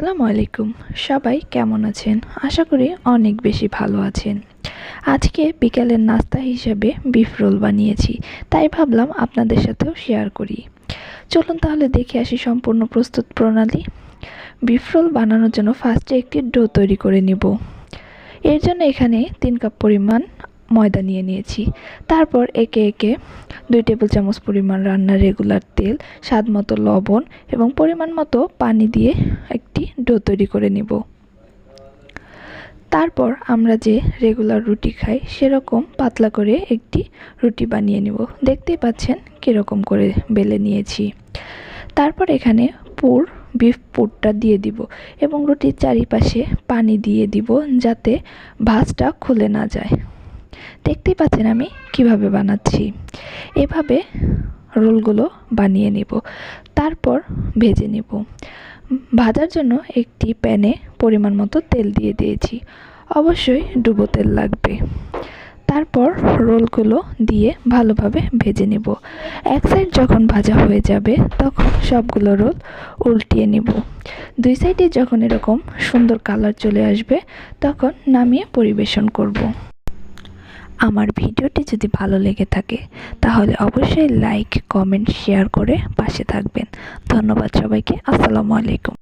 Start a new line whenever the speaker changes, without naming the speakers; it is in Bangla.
আসসালামু আলাইকুম। সবাই কেমন আছেন? আশা করি অনেক বেশি ভালো আছেন। আজকে বিকেলের নাস্তা হিসেবে বিফ রোল বানিয়েছি, তাই ভাবলাম আপনাদের সাথেও শেয়ার করি। চলুন তাহলে দেখে আসি সম্পূর্ণ প্রস্তুত প্রণালী। বিফ রোল বানানোর জন্য ফার্স্টে একটি ডো তৈরি করে নিব। এর জন্য এখানে তিন কাপ পরিমাণ ময়দা নিয়ে নিয়েছি। তারপর একে একে দুই টেবিল চামচ পরিমাণ রান্নার রেগুলার তেল, স্বাদ মতো লবণ এবং পরিমাণ মতো পানি দিয়ে একটি ডো তৈরি করে নিব। তারপর আমরা যে রেগুলার রুটি খাই সেরকম পাতলা করে একটি রুটি বানিয়ে নিব। দেখতেই পাচ্ছেন কীরকম করে বেলে নিয়েছি। তারপর এখানে পুর বিফ পুরটা দিয়ে দিব এবং রুটির চারিপাশে পানি দিয়ে দিব যাতে ভাঁজটা খুলে না যায়। দেখতেই পাচ্ছেন আমি কীভাবে বানাচ্ছি। এভাবে রোলগুলো বানিয়ে নেব, তারপর ভেজে নেব। ভাজার জন্য একটি প্যানে পরিমাণ মতো তেল দিয়ে দিয়েছি, অবশ্যই ডুবো তেল লাগবে। তারপর রোলগুলো দিয়ে ভালোভাবে ভেজে নেব। এক সাইড যখন ভাজা হয়ে যাবে, তখন সবগুলো রোল উল্টিয়ে নেব। দুই সাইডে যখন এরকম সুন্দর কালার চলে আসবে, তখন নামিয়ে পরিবেশন করব। আমার ভিডিওটি যদি ভালো লেগে থাকে, তাহলে অবশ্যই লাইক কমেন্ট শেয়ার করে পাশে থাকবেন। ধন্যবাদ সবাইকে। আসসালামু আলাইকুম।